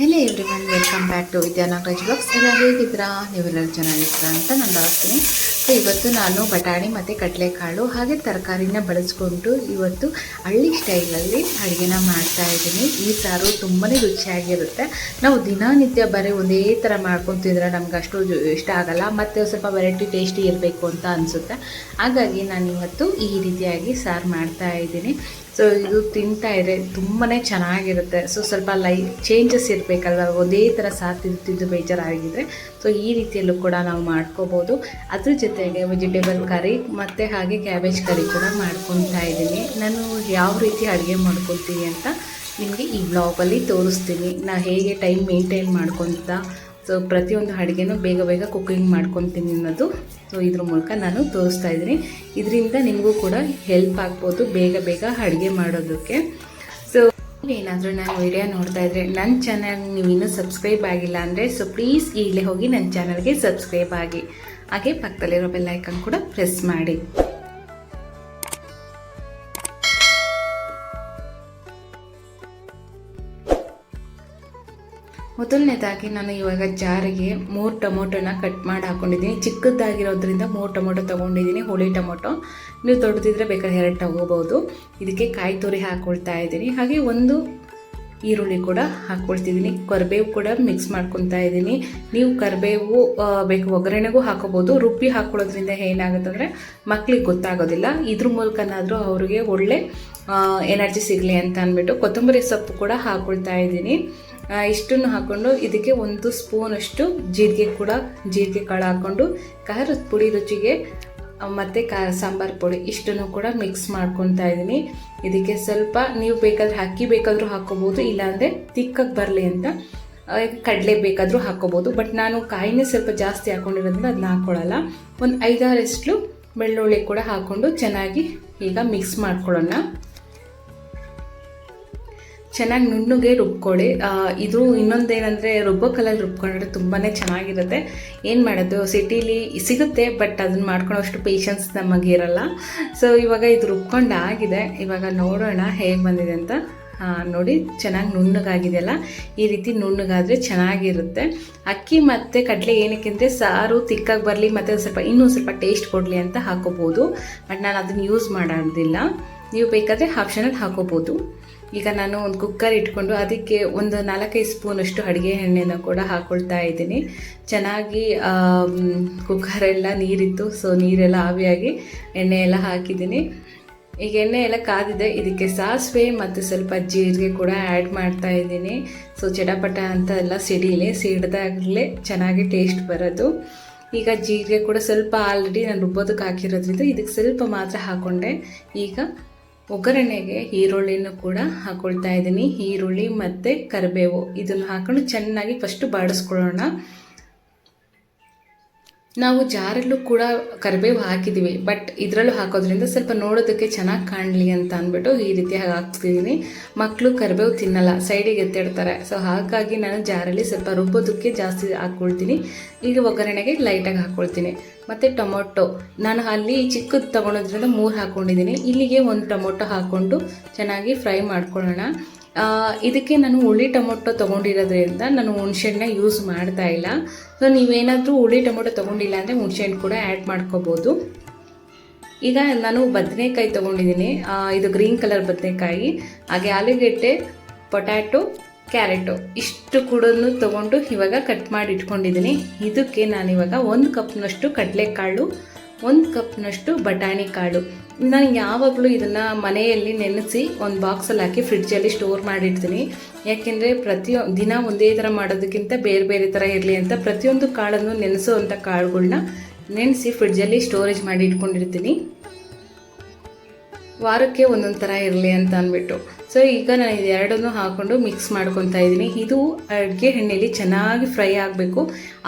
Hello everyone welcome back to Vidya Nagaraj blogs ಎಲ್ಲ ಹೇಗಿದ್ದೀರಾ? ನೀವೆಲ್ಲರೂ ಚೆನ್ನಾಗಿದ್ದೀರಾ ಅಂತ ನಾನು ಭಾವಿಸ್ತೀನಿ. ಸೊ ಇವತ್ತು ನಾನು ಬಟಾಣಿ ಮತ್ತು ಕಡಲೆಕಾಳು ಹಾಗೆ ತರಕಾರಿನ ಬಳಸ್ಕೊಂಡು ಇವತ್ತು ಹಳ್ಳಿ ಸ್ಟೈಲಲ್ಲಿ ಅಡುಗೆನ ಮಾಡ್ತಾ ಇದ್ದೀನಿ. ಈ ಸಾರು ತುಂಬಾ ರುಚಿಯಾಗಿರುತ್ತೆ. ನಾವು ದಿನನಿತ್ಯ ಬರೀ ಒಂದೇ ಥರ ಮಾಡ್ಕೊತಿದ್ರೆ ನಮ್ಗೆ ಅಷ್ಟು ಇಷ್ಟ ಆಗಲ್ಲ. ಮತ್ತು ಸ್ವಲ್ಪ ವೆರೈಟಿ ಟೇಸ್ಟಿ ಇರಬೇಕು ಅಂತ ಅನಿಸುತ್ತೆ. ಹಾಗಾಗಿ ನಾನು ಇವತ್ತು ಈ ರೀತಿಯಾಗಿ ಸಾರು ಮಾಡ್ತಾ ಇದ್ದೀನಿ. ಸೊ ಇದು ತಿಂತಾ ಇದೆ ತುಂಬಾ ಚೆನ್ನಾಗಿರುತ್ತೆ. ಸೊ ಸ್ವಲ್ಪ ಲೈ ಚೇಂಜಸ್ ಇರಬೇಕಲ್ವ? ಒಂದೇ ಥರ ಸಾರ್ ತಿಂದು ತಿಂದು ಬೇಜಾರಾಗಿದ್ದರೆ ಸೊ ಈ ರೀತಿಯಲ್ಲೂ ಕೂಡ ನಾವು ಮಾಡ್ಕೋಬೋದು. ಅದ್ರ ಜೊತೆಗೆ ವೆಜಿಟೇಬಲ್ ಕರಿ ಮತ್ತು ಹಾಗೆ ಕ್ಯಾಬೇಜ್ ಕರಿ ಕೂಡ ಮಾಡ್ಕೊತಾ ಇದ್ದೀನಿ. ನಾನು ಯಾವ ರೀತಿ ಅಡುಗೆ ಮಾಡ್ಕೊತೀನಿ ಅಂತ ನಿಮಗೆ ಈ ಬ್ಲಾಗಲ್ಲಿ ತೋರಿಸ್ತೀನಿ. ನಾನು ಹೇಗೆ ಟೈಮ್ ಮೇಂಟೈನ್ ಮಾಡ್ಕೊತ ಸೊ ಪ್ರತಿಯೊಂದು ಅಡುಗೆನೂ ಬೇಗ ಬೇಗ ಕುಕ್ಕಿಂಗ್ ಮಾಡ್ಕೊತೀನಿ ಅನ್ನೋದು. ಇದ್ರ ಮೂಲಕ ನಾನು ತೋರಿಸ್ತಾ ಇದ್ದೀನಿ. ಇದರಿಂದ ನಿಮಗೂ ಕೂಡ ಹೆಲ್ಪ್ ಆಗ್ಬೋದು ಬೇಗ ಬೇಗ ಅಡುಗೆ ಮಾಡೋದಕ್ಕೆ. ಸೊ ಏನಾದರೂ ನಾನು ವಿಡಿಯೋ ನೋಡ್ತಾ ಇದ್ರೆ ನನ್ನ ಚಾನಲ್ ನೀವು ಇನ್ನೂ ಸಬ್ಸ್ಕ್ರೈಬ್ ಆಗಿಲ್ಲ ಅಂದರೆ ಸೊ ಪ್ಲೀಸ್ ಈಗಲೇ ಹೋಗಿ ನನ್ನ ಚಾನಲ್ಗೆ ಸಬ್ಸ್ಕ್ರೈಬ್ ಆಗಿ. ಹಾಗೆ ಪಕ್ಕದಲ್ಲಿರೋ ಬೆಲ್ಲೈಕನ್ ಕೂಡ ಪ್ರೆಸ್ ಮಾಡಿ. ಮೊದಲನೇದಾಗಿ ನಾನು ಇವಾಗ ಜಾರಿಗೆ ಮೂರು ಟೊಮೊಟೊನ ಕಟ್ ಮಾಡಿ ಹಾಕೊಂಡಿದ್ದೀನಿ. ಚಿಕ್ಕದಾಗಿರೋದ್ರಿಂದ ಮೂರು ಟೊಮೊಟೊ ತೊಗೊಂಡಿದ್ದೀನಿ, ಹುಳಿ ಟೊಮೊಟೊ. ನೀವು ದೊಡ್ಡದಿದ್ರೆ ಬೇಕಾದ್ರೆ ಎರಡು ತಗೋಬೋದು. ಇದಕ್ಕೆ ಕಾಯಿ ತುರಿ ಹಾಕ್ಕೊಳ್ತಾ ಇದ್ದೀನಿ. ಹಾಗೆ ಒಂದು ಈರುಳ್ಳಿ ಕೂಡ ಹಾಕ್ಕೊಳ್ತಿದ್ದೀನಿ ಕರಿಬೇವು ಕೂಡ ಮಿಕ್ಸ್ ಮಾಡ್ಕೊತಾ ಇದ್ದೀನಿ. ನೀವು ಕರಿಬೇವು ಬೇಕು, ಒಗ್ಗರಣೆಗೂ ಹಾಕೋಬೋದು. ರುಬ್ಬಿ ಹಾಕ್ಕೊಳ್ಳೋದ್ರಿಂದ ಏನಾಗುತ್ತಂದರೆ ಮಕ್ಳಿಗೆ ಗೊತ್ತಾಗೋದಿಲ್ಲ. ಇದ್ರ ಮೂಲಕನಾದರೂ ಅವರಿಗೆ ಒಳ್ಳೆ ಎನರ್ಜಿ ಸಿಗಲಿ ಅಂತ ಅಂದ್ಬಿಟ್ಟು ಕೊತ್ತಂಬರಿ ಸೊಪ್ಪು ಕೂಡ ಹಾಕ್ಕೊಳ್ತಾ ಇದ್ದೀನಿ. ಇಷ್ಟನ್ನು ಹಾಕ್ಕೊಂಡು ಇದಕ್ಕೆ ಒಂದು ಸ್ಪೂನಷ್ಟು ಜೀರಿಗೆ ಕೂಡ, ಜೀರಿಗೆ ಕಾಳು ಹಾಕ್ಕೊಂಡು ಖಾರದ ಪುಡಿ ರುಚಿಗೆ ಮತ್ತು ಕಾ ಸಾಂಬಾರು ಪುಡಿ ಇಷ್ಟನ್ನು ಕೂಡ ಮಿಕ್ಸ್ ಮಾಡ್ಕೊತಾ ಇದ್ದೀನಿ. ಇದಕ್ಕೆ ಸ್ವಲ್ಪ ನೀವು ಬೇಕಾದ್ರೆ ಅಕ್ಕಿ ಬೇಕಾದರೂ ಹಾಕ್ಕೋಬೋದು, ಇಲ್ಲಾಂದರೆ ತಿಕ್ಕಕ್ಕೆ ಬರಲಿ ಅಂತ ಕಡಲೆ ಬೇಕಾದರೂ ಹಾಕ್ಕೋಬೋದು. ಬಟ್ ನಾನು ಕಾಯಿನೇ ಸ್ವಲ್ಪ ಜಾಸ್ತಿ ಹಾಕ್ಕೊಂಡಿರೋದ್ರಿಂದ ಅದನ್ನ ಹಾಕ್ಕೊಳ್ಳಲ್ಲ ಒಂದು ಐದಾರಷ್ಟು ಬೆಳ್ಳುಳ್ಳಿ ಕೂಡ ಹಾಕ್ಕೊಂಡು ಚೆನ್ನಾಗಿ ಈಗ ಮಿಕ್ಸ್ ಮಾಡ್ಕೊಳ್ಳೋಣ. ಚೆನ್ನಾಗಿ ನುಣ್ಣಗೆ ರುಬ್ಕೊಳ್ಳಿ. ಇದು ಇನ್ನೊಂದೇನೆಂದರೆ ರುಬ್ಬೋ ಕಲ್ಲಲ್ಲಿ ರುಬ್ಕೊಂಡ್ರೆ ತುಂಬಾ ಚೆನ್ನಾಗಿರುತ್ತೆ. ಏನು ಮಾಡೋದು, ಸಿಟೀಲಿ ಸಿಗುತ್ತೆ, ಬಟ್ ಅದನ್ನ ಅಷ್ಟು ಪೇಷನ್ಸ್ ನಮಗೆ ಇರಲ್ಲ. ಸೊ ಇವಾಗ ಇದು ರುಬ್ಕೊಂಡು ಆಗಿದೆ. ಇವಾಗ ನೋಡೋಣ ಹೇಗೆ ಬಂದಿದೆ ಅಂತ. ನೋಡಿ, ಚೆನ್ನಾಗಿ ನುಣ್ಣಗಾಗಿದೆಯಲ್ಲ? ಈ ರೀತಿ ನುಣ್ಣಗಾದರೆ ಚೆನ್ನಾಗಿರುತ್ತೆ. ಅಕ್ಕಿ ಮತ್ತು ಕಡಲೆ ಏನಕ್ಕೆ ಅಂದರೆ ಸಾರು ತಿಕ್ಕಾಗಿ ಬರಲಿ, ಮತ್ತು ಸ್ವಲ್ಪ ಇನ್ನೂ ಸ್ವಲ್ಪ ಟೇಸ್ಟ್ ಕೊಡಲಿ ಅಂತ ಹಾಕೋಬೋದು. ಬಟ್ ನಾನು ಅದನ್ನು ಯೂಸ್ ಮಾಡೋದಿಲ್ಲ. ನೀವು ಬೇಕಾದರೆ ಆಪ್ಷನಲ್ಲಿ ಹಾಕೋಬೋದು. ಈಗ ನಾನು ಒಂದು ಕುಕ್ಕರ್ ಇಟ್ಕೊಂಡು ಅದಕ್ಕೆ ಒಂದು ನಾಲ್ಕೈದು ಸ್ಪೂನಷ್ಟು ಅಡುಗೆ ಎಣ್ಣೆನ ಕೂಡ ಹಾಕೊಳ್ತಾ ಇದ್ದೀನಿ. ಚೆನ್ನಾಗಿ ಕುಕ್ಕರೆಲ್ಲ ನೀರಿತ್ತು ಸೊ ನೀರೆಲ್ಲ ಆವಿಯಾಗಿ ಎಣ್ಣೆ ಎಲ್ಲ ಹಾಕಿದ್ದೀನಿ. ಈಗ ಎಣ್ಣೆ ಎಲ್ಲ ಕಾದಿದೆ, ಇದಕ್ಕೆ ಸಾಸಿವೆ ಮತ್ತು ಸ್ವಲ್ಪ ಜೀರಿಗೆ ಕೂಡ ಆ್ಯಡ್ ಮಾಡ್ತಾ ಇದ್ದೀನಿ. ಸೊ ಚಟಪಟ ಅಂತ ಎಲ್ಲ ಸಿಡಿಲಿ, ಸಿಡ್ದಾಗಲೇ ಚೆನ್ನಾಗಿ ಟೇಸ್ಟ್ ಬರೋದು. ಈಗ ಜೀರಿಗೆ ಕೂಡ ಸ್ವಲ್ಪ ಆಲ್ರೆಡಿ ನಾನು ರುಬ್ಬೋದಕ್ಕೆ ಹಾಕಿರೋದ್ರಿಂದ ಇದಕ್ಕೆ ಸ್ವಲ್ಪ ಮಾತ್ರ ಹಾಕ್ಕೊಂಡೆ ಈಗ ಒಗ್ಗರಣೆಗೆ ಈರುಳ್ಳಿನೂ ಕೂಡ ಹಾಕೊಳ್ತಾ ಇದ್ದೀನಿ. ಈರುಳ್ಳಿ ಮತ್ತು ಕರಿಬೇವು. ಇದನ್ನು ಹಾಕೊಂಡು ಚೆನ್ನಾಗಿ ಫಸ್ಟು ಬಾಡಿಸ್ಕೊಳ್ಳೋಣ. ನಾವು ಜಾರಲ್ಲೂ ಕೂಡ ಕರಿಬೇವು ಹಾಕಿದ್ದೀವಿ ಬಟ್ ಇದರಲ್ಲೂ ಹಾಕೋದ್ರಿಂದ ಸ್ವಲ್ಪ ನೋಡೋದಕ್ಕೆ ಚೆನ್ನಾಗಿ ಕಾಣಲಿ ಅಂತ ಅಂದ್ಬಿಟ್ಟು ಈ ರೀತಿ ಹಾಕ್ತಿದ್ದೀನಿ. ಮಕ್ಕಳು ಕರಿಬೇವು ತಿನ್ನಲ್ಲ, ಸೈಡಿಗೆ ಎತ್ತಿಡ್ತಾರೆ. ಸೊ ಹಾಗಾಗಿ ನಾನು ಜಾರಲ್ಲಿ ಸ್ವಲ್ಪ ರುಬ್ಬೋದಕ್ಕೆ ಜಾಸ್ತಿ ಹಾಕ್ಕೊಳ್ತೀನಿ ಈಗ ಒಗ್ಗರಣೆಗೆ ಲೈಟಾಗಿ ಹಾಕ್ಕೊಳ್ತೀನಿ ಮತ್ತು ಟೊಮೊಟೊ. ನಾನು ಅಲ್ಲಿ ಚಿಕ್ಕದು ತೊಗೊಳೋದ್ರಿಂದ ಮೂರು ಹಾಕ್ಕೊಂಡಿದ್ದೀನಿ ಇಲ್ಲಿಗೆ ಒಂದು ಟೊಮೊಟೊ ಹಾಕ್ಕೊಂಡು ಚೆನ್ನಾಗಿ ಫ್ರೈ ಮಾಡ್ಕೊಳ್ಳೋಣ. ಇದಕ್ಕೆ ನಾನು ಹುಳಿ ಟೊಮೊಟೊ ತೊಗೊಂಡಿರೋದ್ರಿಂದ ನಾನು ಹುಣ್ಸೆಹಣ್ಣ ಯೂಸ್ ಮಾಡ್ತಾ ಇಲ್ಲ. ಸೊ ನೀವೇನಾದರೂ ಹುಳಿ ಟೊಮೊಟೊ ತೊಗೊಂಡಿಲ್ಲ ಅಂದರೆ ಹುಣ್ಸೆಹಣ್ಣು ಕೂಡ ಆ್ಯಡ್ ಮಾಡ್ಕೋಬೋದು. ಈಗ ನಾನು ಬದನೆಕಾಯಿ ತೊಗೊಂಡಿದ್ದೀನಿ. ಇದು ಗ್ರೀನ್ ಕಲರ್ ಬದನೆಕಾಯಿ. ಹಾಗೆ ಆಲೂಗೆಡ್ಡೆ ಪೊಟ್ಯಾಟೊ ಕ್ಯಾರೆಟು. ಇಷ್ಟು ಕೂಡ ತೊಗೊಂಡು ಇವಾಗ ಕಟ್ ಮಾಡಿ ಇಟ್ಕೊಂಡಿದ್ದೀನಿ ಇದಕ್ಕೆ ನಾನಿವಾಗ ಒಂದು ಕಪ್ನಷ್ಟು ಕಡಲೆಕಾಳು, ಒಂದು ಕಪ್ನಷ್ಟು ಬಟಾಣಿ ಕಾಳು. ನಾನು ಯಾವಾಗಲೂ ಇದನ್ನು ಮನೆಯಲ್ಲಿ ನೆನೆಸಿ ಒಂದು ಬಾಕ್ಸಲ್ಲಿ ಹಾಕಿ ಫ್ರಿಡ್ಜಲ್ಲಿ ಸ್ಟೋರ್ ಮಾಡಿಡ್ತೀನಿ. ಯಾಕೆಂದರೆ ಪ್ರತಿಯೊ, ದಿನ ಒಂದೇ ಥರ ಮಾಡೋದಕ್ಕಿಂತ ಬೇರೆ ಬೇರೆ ಥರ ಇರಲಿ ಅಂತ ಪ್ರತಿಯೊಂದು ಕಾಳನ್ನು ನೆನೆಸೋವಂಥ ಕಾಳುಗಳನ್ನ ನೆನೆಸಿ ಫ್ರಿಡ್ಜಲ್ಲಿ ಸ್ಟೋರೇಜ್ ಮಾಡಿ ಇಟ್ಕೊಂಡಿರ್ತೀನಿ ವಾರಕ್ಕೆ ಒಂದೊಂದು ಥರ ಇರಲಿ ಅಂತ ಅಂದ್ಬಿಟ್ಟು. ಸೊ ಈಗ ನಾನು ಇದೆರಡನ್ನೂ ಹಾಕ್ಕೊಂಡು ಮಿಕ್ಸ್ ಮಾಡ್ಕೊತಾ ಇದ್ದೀನಿ. ಇದು ಅಡುಗೆ ಎಣ್ಣೆಲಿ ಚೆನ್ನಾಗಿ ಫ್ರೈ ಆಗಬೇಕು.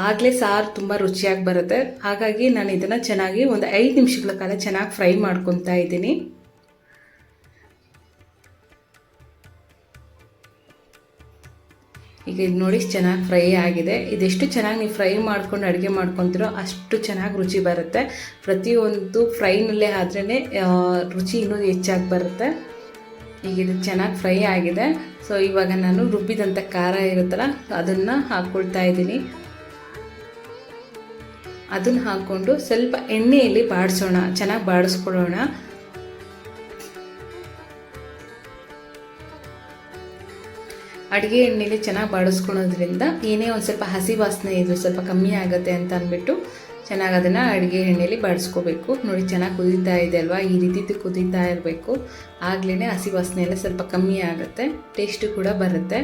ಆಗಲೇ ಸಾರು ತುಂಬ ರುಚಿಯಾಗಿ ಬರುತ್ತೆ. ಹಾಗಾಗಿ ನಾನು ಇದನ್ನು ಚೆನ್ನಾಗಿ ಒಂದು ಐದು ನಿಮಿಷಗಳ ಕಾಲ ಚೆನ್ನಾಗಿ ಫ್ರೈ ಮಾಡ್ಕೊತಾ ಇದ್ದೀನಿ. ಈಗ ಇದು ನೋಡಿ ಚೆನ್ನಾಗಿ ಫ್ರೈ ಆಗಿದೆ. ಇದೆಷ್ಟು ಚೆನ್ನಾಗಿ ನೀವು ಫ್ರೈ ಮಾಡ್ಕೊಂಡು ಅಡುಗೆ ಮಾಡ್ಕೊತಿರೋ ಅಷ್ಟು ಚೆನ್ನಾಗಿ ರುಚಿ ಬರುತ್ತೆ. ಪ್ರತಿಯೊಂದು ಫ್ರೈನಲ್ಲೇ ಆದ್ರೇ ರುಚಿ ಇನ್ನೂ ಹೆಚ್ಚಾಗಿ ಬರುತ್ತೆ. ಈಗ ಇದು ಚೆನ್ನಾಗಿ ಫ್ರೈ ಆಗಿದೆ. ಸೊ, ಇವಾಗ ನಾನು ರುಬ್ಬಿದಂಥ ಖಾರ ಇರುತ್ತಲ್ಲ, ಅದನ್ನು ಹಾಕ್ಕೊಳ್ತಾ ಇದ್ದೀನಿ. ಅದನ್ನು ಹಾಕ್ಕೊಂಡು ಸ್ವಲ್ಪ ಎಣ್ಣೆಯಲ್ಲಿ ಬಾಡಿಸೋಣ, ಚೆನ್ನಾಗಿ ಬಾಡಿಸ್ಕೊಳ್ಳೋಣ ಅಡುಗೆ ಎಣ್ಣೆಲಿ ಚೆನ್ನಾಗಿ ಬಾಡಿಸ್ಕೊಳೋದ್ರಿಂದ ಏನೇ ಒಂದು ಸ್ವಲ್ಪ ಹಸಿ ವಾಸನೆ ಇದು ಸ್ವಲ್ಪ ಕಮ್ಮಿ ಆಗುತ್ತೆ ಅಂತ ಅಂದ್ಬಿಟ್ಟು ಚೆನ್ನಾಗಿ ಅದನ್ನು ಅಡುಗೆ ಎಣ್ಣೆಲಿ ಬಾಡಿಸ್ಕೋಬೇಕು. ನೋಡಿ ಚೆನ್ನಾಗಿ ಕುದೀತಾ ಇದೆ ಅಲ್ವಾ? ಈ ರೀತಿ ಕುದೀತಾ ಇರಬೇಕು. ಆಗಲೇ ಹಸಿ ವಾಸನೆ ಎಲ್ಲ ಸ್ವಲ್ಪ ಕಮ್ಮಿ ಆಗುತ್ತೆ. ಟೇಸ್ಟು ಕೂಡ ಬರುತ್ತೆ.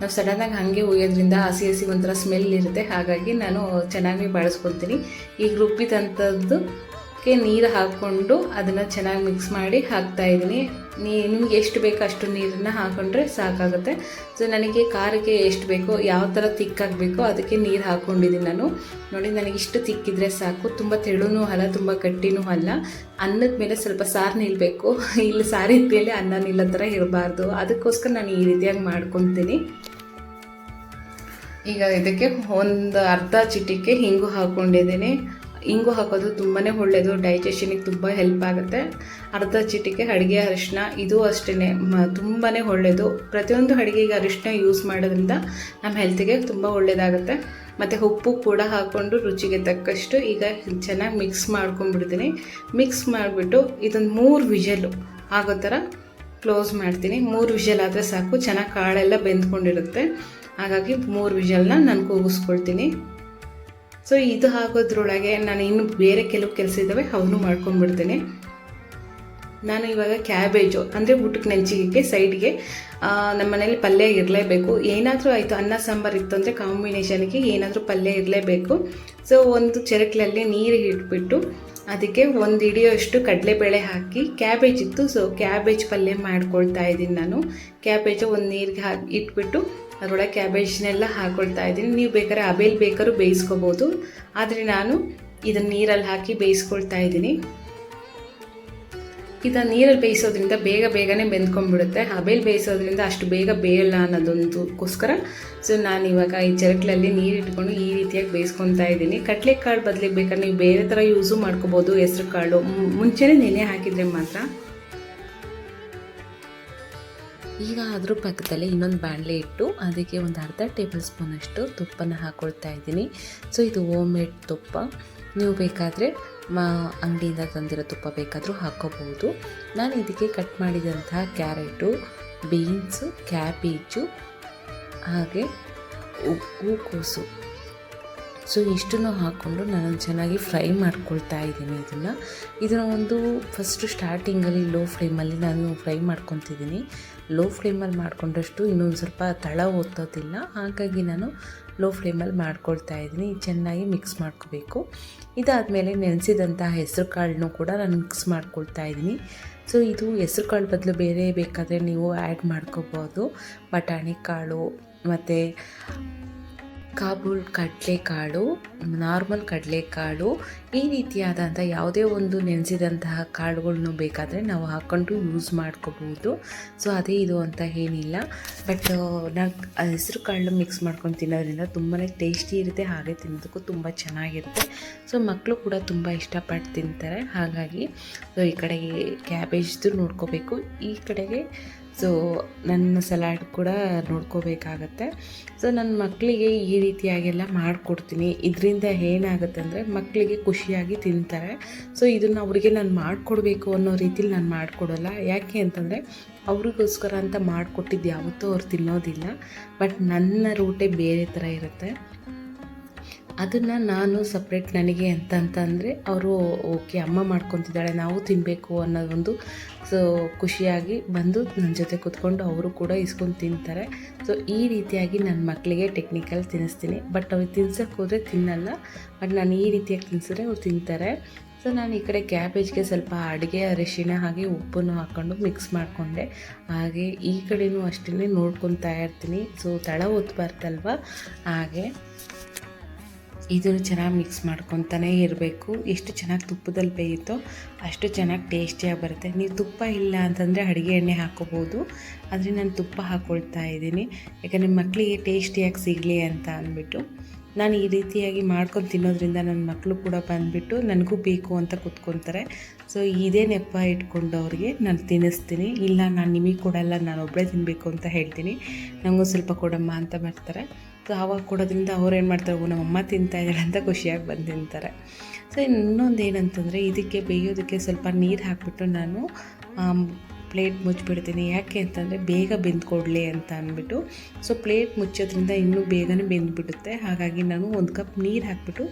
ನಾವು ಸಡನ್ನಾಗಿ ಹಾಗೆ ಹುಯ್ಯೋದ್ರಿಂದ ಹಸಿ ಹಸಿ ಒಂಥರ ಸ್ಮೆಲ್ ಇರುತ್ತೆ. ಹಾಗಾಗಿ ನಾನು ಚೆನ್ನಾಗಿ ಬಾಡಿಸ್ಕೊತೀನಿ ಈಗ ರುಬ್ಬಿದಂಥದ್ದು ಕ್ಕೆ ನೀರು ಹಾಕ್ಕೊಂಡು ಅದನ್ನು ಚೆನ್ನಾಗಿ ಮಿಕ್ಸ್ ಮಾಡಿ ಹಾಕ್ತಾ ಇದ್ದೀನಿ. ನೀ, ನಿಮ್ಗೆ ಎಷ್ಟು ಬೇಕೋ ಅಷ್ಟು ನೀರನ್ನು ಹಾಕೊಂಡ್ರೆ ಸಾಕಾಗುತ್ತೆ. ಸೊ ನನಗೆ ಖಾರಕ್ಕೆ ಎಷ್ಟು ಬೇಕೋ, ಯಾವ ಥರ ತಿಕ್ಕಾಗಬೇಕೋ ಅದಕ್ಕೆ ನೀರು ಹಾಕ್ಕೊಂಡಿದ್ದೀನಿ ನಾನು. ನೋಡಿ, ನನಗೆ ಇಷ್ಟು ತಿಕ್ಕಿದ್ರೆ ಸಾಕು. ತುಂಬ ತೆಳುನೂ ಅಲ್ಲ, ತುಂಬ ಗಟ್ಟಿನೂ ಅಲ್ಲ. ಅನ್ನದ ಮೇಲೆ ಸ್ವಲ್ಪ ಸಾರು ನಿಲ್ಲಬೇಕು ಇಲ್ಲಿ ಸಾರಿದ ಮೇಲೆ ಅನ್ನ ನಿಲ್ಲೋ ಥರ ಇರಬಾರ್ದು. ಅದಕ್ಕೋಸ್ಕರ ನಾನು ಈ ರೀತಿಯಾಗಿ ಮಾಡ್ಕೊತೀನಿ. ಈಗ ಇದಕ್ಕೆ ಒಂದು ಅರ್ಧ ಚಿಟಿಕೆ ಹಿಂಗು ಹಾಕ್ಕೊಂಡಿದ್ದೀನಿ ಇಂಗು ಹಾಕೋದು ತುಂಬಾ ಒಳ್ಳೆಯದು ಡೈಜೆಷನಿಗೆ ತುಂಬ ಹೆಲ್ಪ್ ಆಗುತ್ತೆ. ಅರ್ಧ ಚಿಟಿಕೆ ಅಡುಗೆ ಅರಿಶಿನ ಇದು ಅಷ್ಟೇ ತುಂಬಾ ಒಳ್ಳೆಯದು ಪ್ರತಿಯೊಂದು ಅಡುಗೆಗೆ ಅರಿಶಿನ ಯೂಸ್ ಮಾಡೋದ್ರಿಂದ ನಮ್ಮ ಹೆಲ್ತಿಗೆ ತುಂಬ ಒಳ್ಳೆಯದಾಗುತ್ತೆ ಮತ್ತು ಉಪ್ಪು ಕೂಡ ಹಾಕ್ಕೊಂಡು ರುಚಿಗೆ ತಕ್ಕಷ್ಟು ಈಗ ಚೆನ್ನಾಗಿ ಮಿಕ್ಸ್ ಮಾಡ್ಕೊಂಡ್ಬಿಡ್ತೀನಿ. ಮಿಕ್ಸ್ ಮಾಡಿಬಿಟ್ಟು ಇದೊಂದು ಮೂರು ವಿಜಲು ಆಗೋ ಥರ ಕ್ಲೋಸ್ ಮಾಡ್ತೀನಿ. ಮೂರು ವಿಷಲ್ ಆದರೆ ಸಾಕು ಚೆನ್ನಾಗಿ ಕಾಳೆಲ್ಲ ಬೆಂದ್ಕೊಂಡಿರುತ್ತೆ. ಹಾಗಾಗಿ ಮೂರು ವಿಷಲ್ನ ನಾನು ಕೂಗಿಸ್ಕೊಳ್ತೀನಿ. ಸೊ ಇದು ಹಾಕೋದ್ರೊಳಗೆ ನಾನು ಇನ್ನು ಬೇರೆ ಕೆಲವು ಕೆಲಸ ಇದ್ದಾವೆ ಅವನು ಮಾಡ್ಕೊಂಡ್ಬಿಡ್ತೇನೆ. ನಾನು ಇವಾಗ ಕ್ಯಾಬೇಜು, ಅಂದರೆ ಊಟಕ್ಕೆ ನೆಂಚಿಗೆ ಸೈಡ್ಗೆ ನಮ್ಮ ಮನೇಲಿ ಪಲ್ಯ ಇರಲೇಬೇಕು. ಏನಾದರೂ ಆಯಿತು, ಅನ್ನ ಸಾಂಬಾರು ಇತ್ತು ಅಂದರೆ ಕಾಂಬಿನೇಷನ್ಗೆ ಏನಾದರೂ ಪಲ್ಯ ಇರಲೇಬೇಕು. ಸೊ ಒಂದು ಚರಕ್ಲಲ್ಲಿ ನೀರು ಇಟ್ಬಿಟ್ಟು ಅದಕ್ಕೆ ಒಂದು ಹಿಡಿಯೋಷ್ಟು ಕಡಲೆಬೇಳೆ ಹಾಕಿ, ಕ್ಯಾಬೇಜ್ ಇತ್ತು ಸೊ ಕ್ಯಾಬೇಜ್ ಪಲ್ಯ ಮಾಡ್ಕೊಳ್ತಾ ಇದ್ದೀನಿ ನಾನು. ಕ್ಯಾಬೇಜು ಒಂದು ನೀರಿಗೆ ಹಾಕಿ ಇಟ್ಬಿಟ್ಟು ಅದರೊಳಗೆ ಕ್ಯಾಬೇಜ್ನೆಲ್ಲ ಹಾಕ್ಕೊಳ್ತಾ ಇದ್ದೀನಿ. ನೀವು ಬೇಕಾದ್ರೆ ಅಬೇಲ್ ಬೇಕಾದ್ರೂ ಬೇಯಿಸ್ಕೋಬೋದು. ಆದರೆ ನಾನು ಇದನ್ನು ನೀರಲ್ಲಿ ಹಾಕಿ ಬೇಯಿಸ್ಕೊಳ್ತಾ ಇದ್ದೀನಿ. ಇದನ್ನು ನೀರಲ್ಲಿ ಬೇಯಿಸೋದ್ರಿಂದ ಬೇಗ ಬೇಗನೆ ಬೆಂದ್ಕೊಂಡ್ಬಿಡುತ್ತೆ. ಅಬೇಲ್ ಬೇಯಿಸೋದ್ರಿಂದ ಅಷ್ಟು ಬೇಗ ಬೇಯಲ್ಲ ಅನ್ನೋದೊಂದಕ್ಕೋಸ್ಕರ. ಸೊ ನಾನು ಇವಾಗ ಈ ಚರಕ್ಲಲ್ಲಿ ನೀರು ಇಟ್ಕೊಂಡು ಈ ರೀತಿಯಾಗಿ ಬೇಯಿಸ್ಕೊತಾ ಇದ್ದೀನಿ. ಕಡಲೆಕಾಳು ಬದಲಿಗೆ ಬೇಕಾದ್ರೆ ನೀವು ಬೇರೆ ಥರ ಯೂಸು ಮಾಡ್ಕೋಬೋದು ಹೆಸ್ರು ಕಾಳು ಮುಂಚೆನೇ ನೆನೆ ಹಾಕಿದರೆ ಮಾತ್ರ ಈಗ ಅದ್ರ ಪಕ್ಕದಲ್ಲಿ ಇನ್ನೊಂದು ಬಾಣಲೆ ಇಟ್ಟು ಅದಕ್ಕೆ ಒಂದು ಅರ್ಧ ಟೇಬಲ್ ಸ್ಪೂನಷ್ಟು ತುಪ್ಪನ ಹಾಕ್ಕೊಳ್ತಾ ಇದ್ದೀನಿ. ಸೊ, ಇದು ಓಮ್ ಮೇಡ್ ತುಪ್ಪ. ನೀವು ಬೇಕಾದರೆ ಮಾ, ಅಂಗಡಿಯಿಂದ ತಂದಿರೋ ತುಪ್ಪ ಬೇಕಾದರೂ ಹಾಕ್ಕೋಬಹುದು ನಾನು ಇದಕ್ಕೆ ಕಟ್ ಮಾಡಿದಂತಹ ಕ್ಯಾರೆಟು, ಬೀನ್ಸು, ಕ್ಯಾಬೇಜು, ಹಾಗೆ ಹೂಕೋಸು. ಸೊ, ಇಷ್ಟನ್ನು ಹಾಕ್ಕೊಂಡು ನಾನು ಚೆನ್ನಾಗಿ ಫ್ರೈ ಮಾಡ್ಕೊಳ್ತಾ ಇದ್ದೀನಿ ಇದನ್ನು. ಇದನ್ನು ಒಂದು ಫಸ್ಟು ಸ್ಟಾರ್ಟಿಂಗಲ್ಲಿ ಲೋ ಫ್ಲೇಮಲ್ಲಿ ನಾನು ಫ್ರೈ ಮಾಡ್ಕೊತಿದ್ದೀನಿ. ಲೋ ಫ್ಲೇಮಲ್ಲಿ ಮಾಡ್ಕೊಂಡಷ್ಟು ಇನ್ನೊಂದು ಸ್ವಲ್ಪ ತಳ ಒತ್ತೋದಿಲ್ಲ. ಹಾಗಾಗಿ ನಾನು ಲೋ ಫ್ಲೇಮಲ್ಲಿ ಮಾಡ್ಕೊಳ್ತಾ ಇದ್ದೀನಿ. ಚೆನ್ನಾಗಿ ಮಿಕ್ಸ್ ಮಾಡ್ಕೋಬೇಕು. ಇದಾದಮೇಲೆ ನೆನೆಸಿದಂತಹ ಹೆಸರು ಕಾಳನ್ನು ಕೂಡ ನಾನು ಮಿಕ್ಸ್ ಮಾಡ್ಕೊಳ್ತಾ ಇದ್ದೀನಿ. ಸೊ, ಇದು ಹೆಸರು ಕಾಳು ಬದಲು ಬೇರೆ ಬೇಕಾದರೆ ನೀವು ಆ್ಯಡ್ ಮಾಡ್ಕೋಬೋದು. ಬಟಾಣಿ ಕಾಳು, ಮತ್ತು ಕಾಬೂಲ್ ಕಡಲೆಕಾಳು, ನಾರ್ಮಲ್ ಕಡಲೆಕಾಳು, ಈ ರೀತಿಯಾದಂಥ ಯಾವುದೇ ಒಂದು ನೆನೆಸಿದಂತಹ ಕಾಳುಗಳನ್ನು ಬೇಕಾದರೆ ನಾವು ಹಾಕ್ಕೊಂಡು ಯೂಸ್ ಮಾಡ್ಕೋಬೋದು. ಸೊ ಅದೇ ಇದು ಅಂತ ಏನಿಲ್ಲ. ಬಟ್ ನಾನು ಹೆಸರು ಕಾಳು ಮಿಕ್ಸ್ ಮಾಡ್ಕೊಂಡು ತಿನ್ನೋದ್ರಿಂದ ತುಂಬಾ ಟೇಸ್ಟಿ ಇರುತ್ತೆ, ಹಾಗೆ ತಿನ್ನೋದಕ್ಕೂ ತುಂಬ ಚೆನ್ನಾಗಿರುತ್ತೆ. ಸೊ ಮಕ್ಕಳು ಕೂಡ ತುಂಬ ಇಷ್ಟಪಟ್ಟು ತಿಂತಾರೆ. ಹಾಗಾಗಿ ಸೊ ಈ ಕಡೆಗೆ ಕ್ಯಾಬೇಜ್ದು ನೋಡ್ಕೋಬೇಕು. ಈ ಕಡೆಗೆ ಸೊ ನನ್ನ ಸಲಾಡ್ ಕೂಡ ನೋಡ್ಕೋಬೇಕಾಗತ್ತೆ. ಸೊ ನನ್ನ ಮಕ್ಕಳಿಗೆ ಈ ರೀತಿಯಾಗೆಲ್ಲ ಮಾಡಿಕೊಡ್ತೀನಿ. ಇದರಿಂದ ಏನಾಗುತ್ತೆ ಅಂದರೆ ಮಕ್ಕಳಿಗೆ ಖುಷಿಯಾಗಿ ತಿಂತಾರೆ. ಸೊ ಇದನ್ನು ಅವರಿಗೆ ನಾನು ಮಾಡಿಕೊಡ್ಬೇಕು ಅನ್ನೋ ರೀತಿಲಿ ನಾನು ಮಾಡಿಕೊಡೋಲ್ಲ. ಯಾಕೆ ಅಂತಂದರೆ ಅವ್ರಿಗೋಸ್ಕರ ಅಂತ ಮಾಡಿಕೊಟ್ಟಿದ್ದು ಯಾವತ್ತೂ ಅವ್ರು ತಿನ್ನೋದಿಲ್ಲ. ಬಟ್ ನನ್ನ ರೂಟೇ ಬೇರೆ ಥರ ಇರುತ್ತೆ. ಅದನ್ನು ನಾನು ಸಪ್ರೇಟ್ ನನಗೆ ಅಂತ ಅಂತಂದರೆ ಅವರು ಓಕೆ, ಅಮ್ಮ ಮಾಡ್ಕೊತಿದ್ದಾಳೆ, ನಾವು ತಿನ್ನಬೇಕು ಅನ್ನೋದೊಂದು ಸೊ ಖುಷಿಯಾಗಿ ಬಂದು ನನ್ನ ಜೊತೆ ಕೂತ್ಕೊಂಡು ಅವರು ಕೂಡ ಇಸ್ಕೊಂಡು ತಿಂತಾರೆ. ಸೊ ಈ ರೀತಿಯಾಗಿ ನನ್ನ ಮಕ್ಕಳಿಗೆ ಟೆಕ್ನಿಕಲ್ ತಿನ್ನಿಸ್ತೀನಿ. ಬಟ್ ಅವ್ರು ತಿನ್ಸೋಕ್ಕೆ ಹೋದರೆ ತಿನ್ನಲ್ಲ. ಬಟ್ ನಾನು ಈ ರೀತಿಯಾಗಿ ತಿನ್ಸಿದ್ರೆ ಅವ್ರು ತಿಂತಾರೆ. ಸೊ ನಾನು ಈ ಕಡೆ ಕ್ಯಾಬೇಜ್ಗೆ ಸ್ವಲ್ಪ ಅಡುಗೆ, ಅರಿಶಿನ ಹಾಗೆ ಉಪ್ಪನ್ನು ಹಾಕ್ಕೊಂಡು ಮಿಕ್ಸ್ ಮಾಡಿಕೊಂಡೆ. ಹಾಗೆ ಈ ಕಡೆಯೂ ಅಷ್ಟೇ ನೋಡ್ಕೊತಾ ಇರ್ತೀನಿ. ಸೊ ತಳ ಒತ್ತಬಾರ್ದಲ್ವ ಹಾಗೆ. ಇದನ್ನು ಚೆನ್ನಾಗಿ ಮಿಕ್ಸ್ ಮಾಡ್ಕೊತಾನೇ ಇರಬೇಕು. ಎಷ್ಟು ಚೆನ್ನಾಗಿ ತುಪ್ಪದಲ್ಲಿ ಬೇಯುತ್ತೋ ಅಷ್ಟು ಚೆನ್ನಾಗಿ ಟೇಸ್ಟಿಯಾಗಿ ಬರುತ್ತೆ. ನೀವು ತುಪ್ಪ ಇಲ್ಲ ಅಂತಂದರೆ ಅಡುಗೆ ಎಣ್ಣೆ ಹಾಕೋಬೋದು. ಆದರೆ ನಾನು ತುಪ್ಪ ಹಾಕ್ಕೊಳ್ತಾ ಇದ್ದೀನಿ. ಯಾಕಂದರೆ ಮಕ್ಕಳಿಗೆ ಟೇಸ್ಟಿಯಾಗಿ ಸಿಗಲಿ ಅಂತ ಅಂದ್ಬಿಟ್ಟು. ನಾನು ಈ ರೀತಿಯಾಗಿ ಮಾಡ್ಕೊಂಡು ತಿನ್ನೋದ್ರಿಂದ ನನ್ನ ಮಕ್ಕಳು ಕೂಡ ಬಂದುಬಿಟ್ಟು ನನಗೂ ಬೇಕು ಅಂತ ಕೂತ್ಕೊತಾರೆ. ಸೊ ಇದೇ ನೆಪ್ಪ ಇಟ್ಕೊಂಡು ಅವ್ರಿಗೆ ನಾನು ತಿನ್ನಿಸ್ತೀನಿ. ಇಲ್ಲ ನಾನು ನಿಮಗೆ ಕೊಡಲ್ಲ, ನಾನು ಒಬ್ಬಳೇ ತಿನ್ನಬೇಕು ಅಂತ ಹೇಳ್ತೀನಿ. ನನಗೂ ಸ್ವಲ್ಪ ಕೊಡಮ್ಮ ಅಂತ ಬರ್ತಾರೆ ಆವಾಗ ಕೊಡೋದ್ರಿಂದ ಅವ್ರು ಏನು ಮಾಡ್ತಾರೆ ನಮ್ಮಮ್ಮ ತಿಂತಾ ಇದ್ದಾರೆ ಅಂತ ಖುಷಿಯಾಗಿ ಬಂದು ತಿಂತಾರೆ. ಸೊ ಇನ್ನೊಂದು ಏನಂತಂದರೆ, ಇದಕ್ಕೆ ಬೇಯೋದಕ್ಕೆ ಸ್ವಲ್ಪ ನೀರು ಹಾಕಿಬಿಟ್ಟು ನಾನು ಪ್ಲೇಟ್ ಮುಚ್ಚಿಬಿಡ್ತೀನಿ ಯಾಕೆ ಅಂತಂದರೆ, ಬೇಗ ಬೆಂದ್ಕೊಡ್ಲಿ ಅಂತ ಅಂದ್ಬಿಟ್ಟು. ಸೊ ಪ್ಲೇಟ್ ಮುಚ್ಚೋದ್ರಿಂದ ಇನ್ನೂ ಬೇಗನೆ ಬೆಂದ್ಬಿಡುತ್ತೆ. ಹಾಗಾಗಿ ನಾನು ಒಂದು ಕಪ್ ನೀರು ಹಾಕ್ಬಿಟ್ಟು,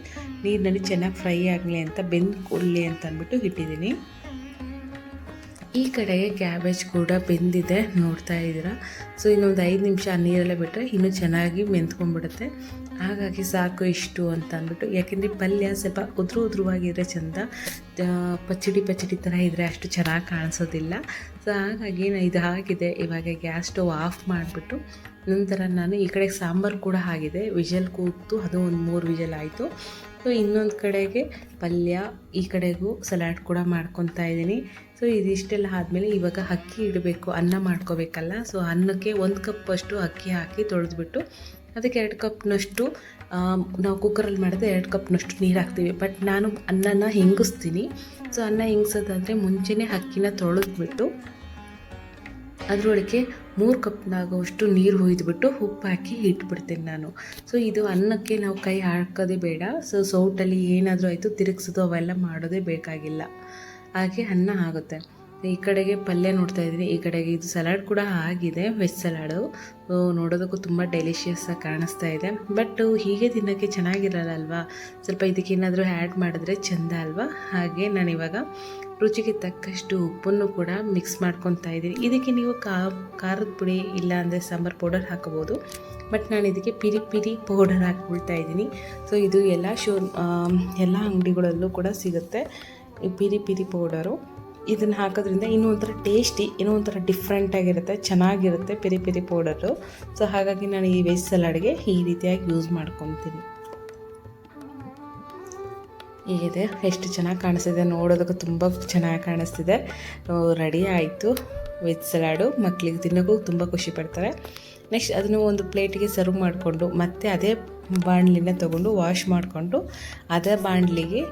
ನೀರಿನಲ್ಲಿ ಚೆನ್ನಾಗಿ ಫ್ರೈ ಆಗಲಿ ಅಂತ, ಬೆಂದ್ಕೊಡ್ಲಿ ಅಂತ ಅಂದ್ಬಿಟ್ಟು ಇಟ್ಟಿದ್ದೀನಿ. ಈ ಕಡೆಗೆ ಕ್ಯಾಬೇಜ್ ಕೂಡ ಬೆಂದಿದೆ, ನೋಡ್ತಾ ಇದ್ದೀರಾ? ಸೊ ಇನ್ನೊಂದು ಐದು ನಿಮಿಷ ಆ ನೀರಲ್ಲೇ ಬಿಟ್ಟರೆ ಇನ್ನೂ ಚೆನ್ನಾಗಿ ಮೆಂತ್ಕೊಂಡ್ಬಿಡುತ್ತೆ. ಹಾಗಾಗಿ ಸಾಕು ಇಷ್ಟು ಅಂತ ಅಂದ್ಬಿಟ್ಟು. ಯಾಕೆಂದರೆ ಪಲ್ಯ ಸ್ವಲ್ಪ ಉದ್ರು ಉದ್ರುವಾಗಿದ್ರೆ ಚಂದ ಪಚ್ಚಡಿ ಪಚ್ಚಡಿ ಥರ ಇದ್ದರೆ ಅಷ್ಟು ಚೆನ್ನಾಗಿ ಕಾಣಿಸೋದಿಲ್ಲ. ಸೊ ಹಾಗಾಗಿ ಇದು ಆಗಿದೆ. ಇವಾಗ ಗ್ಯಾಸ್ ಸ್ಟವ್ ಆಫ್ ಮಾಡಿಬಿಟ್ಟು ನಂತರ ನಾನು ಈ ಕಡೆ ಸಾಂಬಾರು ಕೂಡ ಆಗಿದೆ. ವಿಜಲ್ ಕೂತು ಅದು ಒಂದು ಮೂರು ವಿಜಲ್ ಆಯಿತು. ಸೊ ಇನ್ನೊಂದು ಕಡೆಗೆ ಪಲ್ಯ ಈ ಕಡೆಗೂ ಸಲಾಡ್ ಕೂಡ ಮಾಡ್ಕೊತಾ ಇದ್ದೀನಿ. ಸೊ ಇದಿಷ್ಟೆಲ್ಲ ಆದಮೇಲೆ ಇವಾಗ ಅಕ್ಕಿ ಇಡಬೇಕು, ಅನ್ನ ಮಾಡ್ಕೋಬೇಕಲ್ಲ. ಸೊ ಅನ್ನಕ್ಕೆ ಒಂದು ಕಪ್ ಅಷ್ಟು ಅಕ್ಕಿ ಹಾಕಿ ತೊಳೆದ್ಬಿಟ್ಟು ಅದಕ್ಕೆ ಎರಡು ಕಪ್ನಷ್ಟು ನಾವು ಕುಕ್ಕರಲ್ಲಿ ಮಾಡಿದ್ರೆ ಎರಡು ಕಪ್ನಷ್ಟು ನೀರು ಹಾಕ್ತೀವಿ. ಬಟ್ ನಾನು ಅನ್ನನ ಹಿಂಗಿಸ್ತೀನಿ. ಸೊ ಅನ್ನ ಹಿಂಗ್ಸೋದಂದರೆ ಮುಂಚೆನೇ ಅಕ್ಕಿನ ತೊಳೆದ್ಬಿಟ್ಟು ಅದರೊಳಗೆ ಮೂರು ಕಪ್ನಾಗುವಷ್ಟು ನೀರು ಹುಯ್ದುಬಿಟ್ಟು ಉಪ್ಪು ಹಾಕಿ ಇಟ್ಬಿಡ್ತೀನಿ ನಾನು. ಸೊ ಇದು ಅನ್ನಕ್ಕೆ ನಾವು ಕೈ ಹಾಕೋದೇ ಬೇಡ. ಸೊ ಸೌಟಲ್ಲಿ ಏನಾದರೂ ಆಯಿತು ತಿರುಗಿಸೋದು ಅವೆಲ್ಲ ಮಾಡೋದೇ ಬೇಕಾಗಿಲ್ಲ. ಹಾಗೆ ಅನ್ನ ಆಗುತ್ತೆ. ಈ ಕಡೆಗೆ ಪಲ್ಯ ನೋಡ್ತಾ ಇದ್ದೀನಿ. ಈ ಕಡೆಗೆ ಇದು ಸಲಾಡ್ ಕೂಡ ಆಗಿದೆ ವೆಜ್ ಸಲಾಡು. ನೋಡೋದಕ್ಕೂ ತುಂಬ ಡೆಲಿಷಿಯಸ್ಸಾಗಿ ಕಾಣಿಸ್ತಾ ಇದೆ. ಬಟ್ ಹೀಗೆ ತಿನ್ನೋಕ್ಕೆ ಚೆನ್ನಾಗಿರಲ್ಲ ಅಲ್ವಾ? ಸ್ವಲ್ಪ ಇದಕ್ಕೆ ಏನಾದರೂ ಆ್ಯಡ್ ಮಾಡಿದ್ರೆ ಚೆಂದ ಅಲ್ವಾ? ಹಾಗೆ ನಾನು ಇವಾಗ ರುಚಿಗೆ ತಕ್ಕಷ್ಟು ಉಪ್ಪನ್ನು ಕೂಡ ಮಿಕ್ಸ್ ಮಾಡ್ಕೊತಾ ಇದ್ದೀನಿ. ಇದಕ್ಕೆ ನೀವು ಖಾರದ ಪುಡಿ ಇಲ್ಲ ಅಂದರೆ ಸಾಂಬಾರು ಪೌಡರ್ ಹಾಕೋಬೋದು ಬಟ್ ನಾನು ಇದಕ್ಕೆ ಪಿರಿ ಪಿರಿ ಪೌಡರ್ ಹಾಕ್ಬಿಡ್ತಾ ಇದ್ದೀನಿ. ಸೊ ಇದು ಎಲ್ಲ ಶೋ ಎಲ್ಲ ಅಂಗಡಿಗಳಲ್ಲೂ ಕೂಡ ಸಿಗುತ್ತೆ. ಈ ಪಿರಿ ಪಿರಿ ಪೌಡರು ಇದನ್ನು ಹಾಕೋದ್ರಿಂದ ಇನ್ನೂ ಒಂಥರ ಟೇಸ್ಟಿ ಇನ್ನೂ ಒಂಥರ ಡಿಫ್ರೆಂಟಾಗಿರುತ್ತೆ ಚೆನ್ನಾಗಿರುತ್ತೆ ಪೆರಿ ಪೆರಿ ಪೌಡರು ಸೊ ಹಾಗಾಗಿ ನಾನು ಈ ವೆಜ್ ಸಲಾಡ್ಗೆ ಈ ರೀತಿಯಾಗಿ ಯೂಸ್ ಮಾಡ್ಕೊತೀನಿ. ಹೀಗಿದೆ ಎಷ್ಟು ಚೆನ್ನಾಗಿ ಕಾಣಿಸ್ತಿದೆ ನೋಡೋದಕ್ಕೆ ತುಂಬ ಚೆನ್ನಾಗಿ ಕಾಣಿಸ್ತಿದೆ. ರೆಡಿ ಆಯಿತು ವೆಜ್ ಸಲಾಡು ಮಕ್ಕಳಿಗೆ ತಿನ್ನೋಕ್ಕೂ ತುಂಬ ಖುಷಿ ಪಡ್ತಾರೆ. ನೆಕ್ಸ್ಟ್ ಅದನ್ನು ಒಂದು ಪ್ಲೇಟಿಗೆ ಸರ್ವ್ ಮಾಡಿಕೊಂಡು ಮತ್ತೆ ಅದೇ ಬಾಣಲಿನ ತೊಗೊಂಡು ವಾಶ್ ಮಾಡಿಕೊಂಡು ಅದೇ ಬಾಣಲಿಗೆ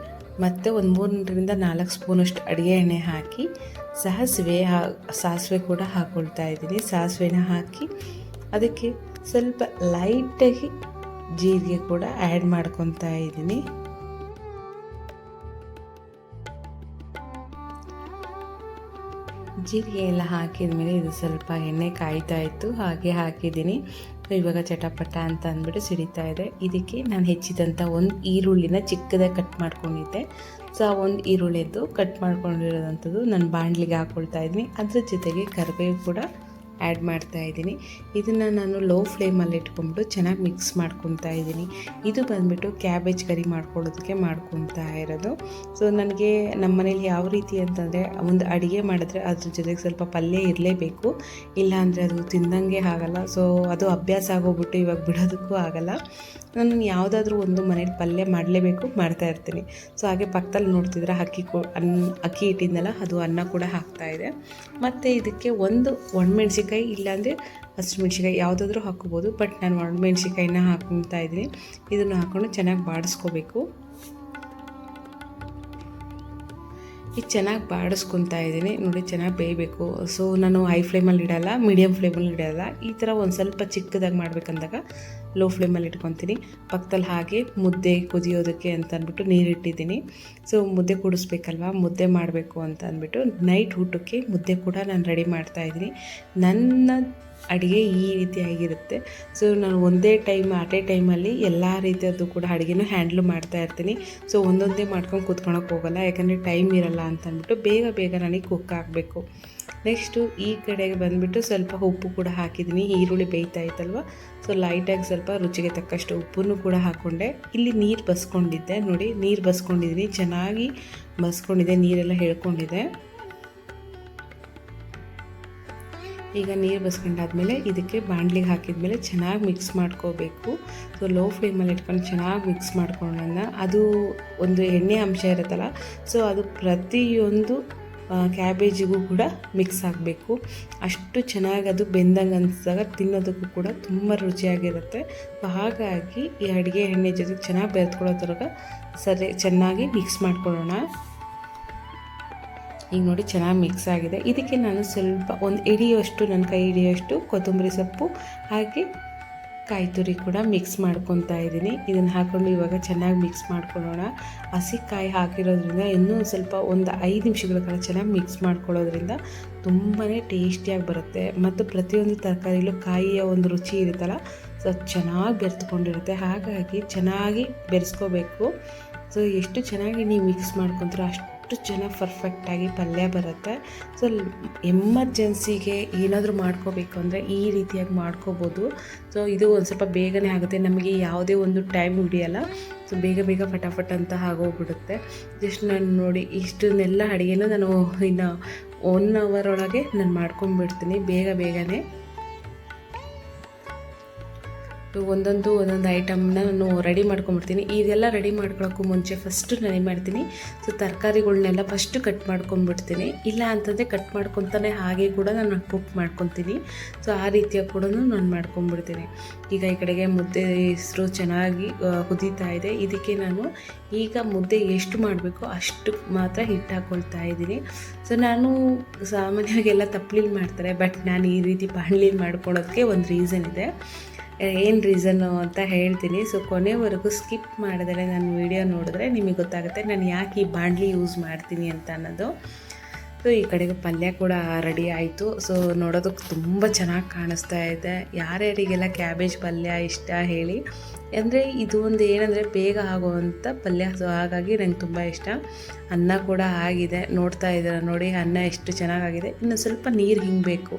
ಮತ್ತೆ ಒಂದು ಮೂರರಿಂದ ನಾಲ್ಕು ಸ್ಪೂನಷ್ಟು ಅಡುಗೆ ಎಣ್ಣೆ ಹಾಕಿ, ಸಾಸಿವೆ ಸಾಸಿವೆ ಕೂಡ ಹಾಕ್ಕೊಳ್ತಾ ಇದ್ದೀನಿ. ಸಾಸಿವೆನ ಹಾಕಿ ಅದಕ್ಕೆ ಸ್ವಲ್ಪ ಲೈಟಾಗಿ ಜೀರಿಗೆ ಕೂಡ ಆ್ಯಡ್ ಮಾಡ್ಕೊತಾ ಇದ್ದೀನಿ. ಜೀರಿಗೆ ಎಲ್ಲ ಹಾಕಿದ ಮೇಲೆ ಇದು ಸ್ವಲ್ಪ ಎಣ್ಣೆ ಕಾಯ್ತಾ ಇತ್ತು. ಹಾಗೆ ಹಾಕಿದ್ದೀನಿ. ಇವಾಗ ಚಟಪಟ ಅಂತ ಅಂದ್ಬಿಟ್ಟು ಸಿಡಿತಾ ಇದೆ. ಇದಕ್ಕೆ ನಾನು ಹೆಚ್ಚಿದಂಥ ಒಂದು ಈರುಳ್ಳಿನ ಚಿಕ್ಕದಾಗಿ ಕಟ್ ಮಾಡ್ಕೊಂಡಿದ್ದೆ. ಸೊ, ಆ ಒಂದು ಈರುಳ್ಳಿದ್ದು ಕಟ್ ಮಾಡ್ಕೊಂಡಿರೋದಂಥದ್ದು ನಾನು ಬಾಣಲಿಗೆ ಹಾಕ್ಕೊಳ್ತಾ ಇದ್ದೀನಿ ಅದ್ರ ಜೊತೆಗೆ ಕರಿಬೇವು ಕೂಡ ಆ್ಯಡ್ ಮಾಡ್ತಾ ಇದ್ದೀನಿ. ಇದನ್ನು ನಾನು ಲೋ ಫ್ಲೇಮಲ್ಲಿ ಇಟ್ಕೊಂಡ್ಬಿಟ್ಟು ಚೆನ್ನಾಗಿ ಮಿಕ್ಸ್ ಮಾಡ್ಕೊತಾ ಇದ್ದೀನಿ. ಇದು ಬಂದ್ಬಿಟ್ಟು ಕ್ಯಾಬೇಜ್ ಕರಿ ಮಾಡ್ಕೊಳ್ಳೋದಕ್ಕೆ ಮಾಡ್ಕೊತಾ ಇರೋದು. ಸೊ, ನನಗೆ ನಮ್ಮ ಮನೇಲಿ ಯಾವ ರೀತಿ ಅಂತಂದರೆ ಒಂದು ಅಡುಗೆ ಮಾಡಿದ್ರೆ ಅದ್ರ ಜೊತೆಗೆ ಸ್ವಲ್ಪ ಪಲ್ಯ ಇರಲೇಬೇಕು. ಇಲ್ಲ ಅಂದರೆ ಅದು ತಿಂದಂಗೆ ಆಗಲ್ಲ. ಸೊ, ಅದು ಅಭ್ಯಾಸ ಆಗೋಗ್ಬಿಟ್ಟು ಇವಾಗ ಬಿಡೋದಕ್ಕೂ ಆಗಲ್ಲ. ನಾನು ಯಾವುದಾದ್ರೂ ಒಂದು ಮನೇಲಿ ಪಲ್ಯ ಮಾಡಲೇಬೇಕು, ಮಾಡ್ತಾ ಇರ್ತೀನಿ. ಸೊ, ಹಾಗೆ ಪಕ್ಕದಲ್ಲಿ ನೋಡ್ತಿದ್ರೆ ಅಕ್ಕಿ ಕೊ ಅನ್ನ ಅಕ್ಕಿ ಇಟ್ಟಿದ್ನಲ್ಲ ಅದು ಅನ್ನ ಕೂಡ ಹಾಕ್ತಾ ಇದೆ. ಮತ್ತು ಇದಕ್ಕೆ ಒಂದು ಒಣಮೆಣ್ಸಿಕಾಯಿ ಇಲ್ಲಾಂದರೆ ಹಸಿಮೆಣ್ಸಿಕಾಯಿ ಯಾವುದಾದ್ರೂ ಹಾಕೋಬೋದು ಬಟ್ ನಾನು ಒಣಮೆಣ್ಸಿಕಾಯಿನ ಹಾಕ್ತಾ ಇದ್ದೀನಿ. ಇದನ್ನು ಹಾಕ್ಕೊಂಡು ಚೆನ್ನಾಗಿ ಬಾಡಿಸ್ಕೋಬೇಕು. ಇದು ಚೆನ್ನಾಗಿ ಬಾಡಿಸ್ಕೊತಾ ಇದ್ದೀನಿ. ನೋಡಿ ಚೆನ್ನಾಗಿ ಬೇಯಬೇಕು. ಸೊ ನಾನು ಹೈ ಫ್ಲೇಮಲ್ಲಿ ಇಡಲ್ಲ ಮೀಡಿಯಮ್ ಫ್ಲೇಮಲ್ಲಿ ಇಡಲ್ಲ. ಈ ಥರ ಒಂದು ಸ್ವಲ್ಪ ಚಿಕ್ಕದಾಗಿ ಮಾಡ್ಬೇಕಂದಾಗ ಲೋ ಫ್ಲೇಮಲ್ಲಿ ಇಟ್ಕೊತೀನಿ. ಪಕ್ಕದಲ್ಲಿ ಹಾಗೆ ಮುದ್ದೆ ಕುದಿಯೋದಕ್ಕೆ ಅಂತ ಅಂದ್ಬಿಟ್ಟು ನೀರಿಟ್ಟಿದ್ದೀನಿ. ಸೊ ಮುದ್ದೆ ಕುಡಿಸ್ಬೇಕಲ್ವ? ಮುದ್ದೆ ಮಾಡಬೇಕು ಅಂತ ಅಂದ್ಬಿಟ್ಟು ನೈಟ್ ಊಟಕ್ಕೆ ಮುದ್ದೆ ಕೂಡ ನಾನು ರೆಡಿ ಮಾಡ್ತಾಯಿದ್ದೀನಿ ನನ್ನ ಅಡುಗೆ ಈ ರೀತಿಯಾಗಿರುತ್ತೆ ಸೊ ನಾನು ಒಂದೇ ಟೈಮ್ ಅಟ್ ಎ ಟೈಮಲ್ಲಿ ಎಲ್ಲ ರೀತಿಯದ್ದು ಕೂಡ ಅಡುಗೆನೂ ಹ್ಯಾಂಡ್ಲ್ ಮಾಡ್ತಾ ಇರ್ತೀನಿ. ಸೊ ಒಂದೊಂದೇ ಮಾಡ್ಕೊಂಡು ಕೂತ್ಕೊಳಕ್ಕೆ ಹೋಗಲ್ಲ. ಯಾಕಂದರೆ ಟೈಮ್ ಇರಲ್ಲ ಅಂತ ಅಂದ್ಬಿಟ್ಟು ಬೇಗ ಬೇಗ ನನಗೆ ಕುಕ್ ಆಗಬೇಕು. ನೆಕ್ಸ್ಟು ಈ ಕಡೆಗೆ ಬಂದುಬಿಟ್ಟು ಸ್ವಲ್ಪ ಉಪ್ಪು ಕೂಡ ಹಾಕಿದ್ದೀನಿ. ಈರುಳ್ಳಿ ಬೇಯ್ತಾ ಇತ್ತಲ್ವ? ಸೊ ಲೈಟಾಗಿ ಸ್ವಲ್ಪ ರುಚಿಗೆ ತಕ್ಕಷ್ಟು ಉಪ್ಪನ್ನು ಕೂಡ ಹಾಕ್ಕೊಂಡೆ ಇಲ್ಲಿ ನೀರು ಬಸ್ಕೊಂಡಿದ್ದೆ. ನೋಡಿ, ನೀರು ಬಸ್ಕೊಂಡಿದ್ದೀನಿ. ಚೆನ್ನಾಗಿ ಬಸ್ಕೊಂಡಿದೆ. ನೀರೆಲ್ಲ ಹೇಳ್ಕೊಂಡಿದೆ. ಈಗ ನೀರು ಬಸ್ಕೊಂಡಾದ್ಮೇಲೆ ಇದಕ್ಕೆ ಬಾಣಲಿಗೆ ಹಾಕಿದ್ಮೇಲೆ ಚೆನ್ನಾಗಿ ಮಿಕ್ಸ್ ಮಾಡ್ಕೋಬೇಕು. ಸೊ ಲೋ ಫ್ಲೇಮಲ್ಲಿ ಇಟ್ಕೊಂಡು ಚೆನ್ನಾಗಿ ಮಿಕ್ಸ್ ಮಾಡ್ಕೊಂಡನ್ನ ಅದು ಒಂದು ಎಣ್ಣೆ ಅಂಶ ಇರುತ್ತಲ್ಲ. ಸೊ ಅದು ಪ್ರತಿಯೊಂದು ಕ್ಯಾಬೇಜಿಗೂ ಕೂಡ ಮಿಕ್ಸ್ ಆಗಬೇಕು. ಅಷ್ಟು ಚೆನ್ನಾಗಿ ಅದು ಬೆಂದಂಗೆ ಅನಿಸಿದಾಗ ತಿನ್ನೋದಕ್ಕೂ ಕೂಡ ತುಂಬ ರುಚಿಯಾಗಿರುತ್ತೆ. ಹಾಗಾಗಿ ಈ ಅಡುಗೆ ಎಣ್ಣೆ ಜೊತೆಗೆ ಚೆನ್ನಾಗಿ ಬೆರೆತ್ಕೊಳ್ಳೋ ಥರ ಸರಿ, ಚೆನ್ನಾಗಿ ಮಿಕ್ಸ್ ಮಾಡ್ಕೊಳ್ಳೋಣ. ಈಗ ನೋಡಿ ಚೆನ್ನಾಗಿ ಮಿಕ್ಸ್ ಆಗಿದೆ. ಇದಕ್ಕೆ ನಾನು ಸ್ವಲ್ಪ ಒಂದು ಹಿಡಿಯುವಷ್ಟು ನನ್ನ ಕೈ ಹಿಡಿಯುವಷ್ಟು ಕೊತ್ತಂಬರಿ ಸೊಪ್ಪು ಹಾಗೆ ಕಾಯಿ ತುರಿ ಕೂಡ ಮಿಕ್ಸ್ ಮಾಡ್ಕೊತಾ ಇದ್ದೀನಿ. ಇದನ್ನು ಹಾಕ್ಕೊಂಡು ಇವಾಗ ಚೆನ್ನಾಗಿ ಮಿಕ್ಸ್ ಮಾಡ್ಕೊಳ್ಳೋಣ. ಹಸಿ ಕಾಯಿ ಹಾಕಿರೋದ್ರಿಂದ ಇನ್ನೂ ಸ್ವಲ್ಪ ಒಂದು ಐದು ನಿಮಿಷಗಳ ಕಾಲ ಚೆನ್ನಾಗಿ ಮಿಕ್ಸ್ ಮಾಡ್ಕೊಳ್ಳೋದ್ರಿಂದ ತುಂಬಾ ಟೇಸ್ಟಿಯಾಗಿ ಬರುತ್ತೆ. ಮತ್ತು ಪ್ರತಿಯೊಂದು ತರಕಾರಿಲೂ ಕಾಯಿಯ ಒಂದು ರುಚಿ ಇರುತ್ತಲ್ಲ, ಸೊ ಚೆನ್ನಾಗಿ ಬೆರೆತ್ಕೊಂಡಿರುತ್ತೆ. ಹಾಗಾಗಿ ಚೆನ್ನಾಗಿ ಬೆರೆಸ್ಕೋಬೇಕು. ಸೊ ಎಷ್ಟು ಚೆನ್ನಾಗಿ ನೀವು ಮಿಕ್ಸ್ ಮಾಡ್ಕೊತೀರೋ ಅಷ್ಟು ಚೆನ್ನಾಗಿ ಪರ್ಫೆಕ್ಟಾಗಿ ಪಲ್ಯ ಬರುತ್ತೆ. ಸೊ ಎಮರ್ಜೆನ್ಸಿಗೆ ಏನಾದರೂ ಮಾಡ್ಕೋಬೇಕು ಅಂದರೆ ಈ ರೀತಿಯಾಗಿ ಮಾಡ್ಕೋಬೋದು. ಸೊ ಇದು ಒಂದು ಸ್ವಲ್ಪ ಬೇಗನೆ ಆಗುತ್ತೆ. ನಮಗೆ ಯಾವುದೇ ಒಂದು ಟೈಮ್ ಹಿಡಿಯಲ್ಲ. ಸೊ ಬೇಗ ಬೇಗ ಫಟಾಫಟ್ ಅಂತ ಆಗೋಗ್ಬಿಡುತ್ತೆ. ಜಸ್ಟ್ ನಾನು ನೋಡಿ ಇಷ್ಟನ್ನೆಲ್ಲ ಅಡುಗೆನೂ ನಾನು ಇನ್ನು ಒನ್ ಅವರ್ ಒಳಗೆ ನಾನು ಮಾಡ್ಕೊಂಡ್ಬಿಡ್ತೀನಿ. ಬೇಗ ಬೇಗನೆ. ಒಂದೊಂದು ಒಂದೊಂದು ಐಟಮ್ನ ನಾನು ರೆಡಿ ಮಾಡ್ಕೊಂಬಿಡ್ತೀನಿ. ಇದೆಲ್ಲ ರೆಡಿ ಮಾಡ್ಕೊಳ್ಳೋಕ್ಕೂ ಮುಂಚೆ ಫಸ್ಟು ನಾನು ಮಾಡ್ತೀನಿ ಸೊ ತರಕಾರಿಗಳನ್ನೆಲ್ಲ ಫಸ್ಟು ಕಟ್ ಮಾಡ್ಕೊಂಬಿಡ್ತೀನಿ. ಇಲ್ಲ ಅಂತಂದರೆ ಕಟ್ ಮಾಡ್ಕೊತಾನೆ ಹಾಗೆ ಕೂಡ ನಾನು ಕುಕ್ ಮಾಡ್ಕೊತೀನಿ. ಸೊ ಆ ರೀತಿಯಾಗಿ ಕೂಡ ನಾನು ಮಾಡ್ಕೊಂಬಿಡ್ತೀನಿ. ಈಗ ಈ ಕಡೆಗೆ ಮುದ್ದೆ ಹೆಸರು ಚೆನ್ನಾಗಿ ಕುದೀತಾ ಇದೆ. ಇದಕ್ಕೆ ನಾನು ಈಗ ಮುದ್ದೆ ಎಷ್ಟು ಮಾಡಬೇಕು ಅಷ್ಟು ಮಾತ್ರ ಹಿಟ್ಟು ಹಾಕ್ಕೊಳ್ತಾ ಇದ್ದೀನಿ. ಸೊ ನಾನು ಸಾಮಾನ್ಯವಾಗಿ ಎಲ್ಲ ತಪ್ಪಲಿಲಿ ಮಾಡ್ತಾರೆ ಬಟ್ ನಾನು ಈ ರೀತಿ ಬಾಣಲಿಲಿ ಮಾಡ್ಕೊಳ್ಳೋದಕ್ಕೆ ಒಂದು ರೀಸನ್ ಇದೆ. ಏನು ರೀಸನ್ನು ಅಂತ ಹೇಳ್ತೀನಿ. ಸೊ ಕೊನೆವರೆಗೂ ಸ್ಕಿಪ್ ಮಾಡಿದ್ರೆ ನಾನು ವಿಡಿಯೋ ನೋಡಿದ್ರೆ ನಿಮಗೆ ಗೊತ್ತಾಗುತ್ತೆ ನಾನು ಯಾಕೆ ಈ ಬಾಂಡ್ಲಿ ಯೂಸ್ ಮಾಡ್ತೀನಿ ಅಂತ ಅನ್ನೋದು. ಸೊ ಈ ಕಡೆಗೆ ಪಲ್ಯ ಕೂಡ ರೆಡಿ ಆಯಿತು. ಸೊ ನೋಡೋದಕ್ಕೆ ತುಂಬ ಚೆನ್ನಾಗಿ ಕಾಣಿಸ್ತಾ ಇದೆ. ಯಾರ್ಯಾರಿಗೆಲ್ಲ ಕ್ಯಾಬೇಜ್ ಪಲ್ಯ ಇಷ್ಟ ಹೇಳಿ. ಅಂದರೆ ಇದು ಒಂದು ಏನಂದರೆ ಬೇಗ ಆಗುವಂಥ ಪಲ್ಯ. ಸೊ ಹಾಗಾಗಿ ನಂಗೆ ತುಂಬ ಇಷ್ಟ. ಅನ್ನ ಕೂಡ ಆಗಿದೆ. ನೋಡ್ತಾ ಇದ್ದೀರ ನೋಡಿ, ಅನ್ನ ಎಷ್ಟು ಚೆನ್ನಾಗಾಗಿದೆ. ಇನ್ನು ಸ್ವಲ್ಪ ನೀರು ಹಿಂಗಬೇಕು.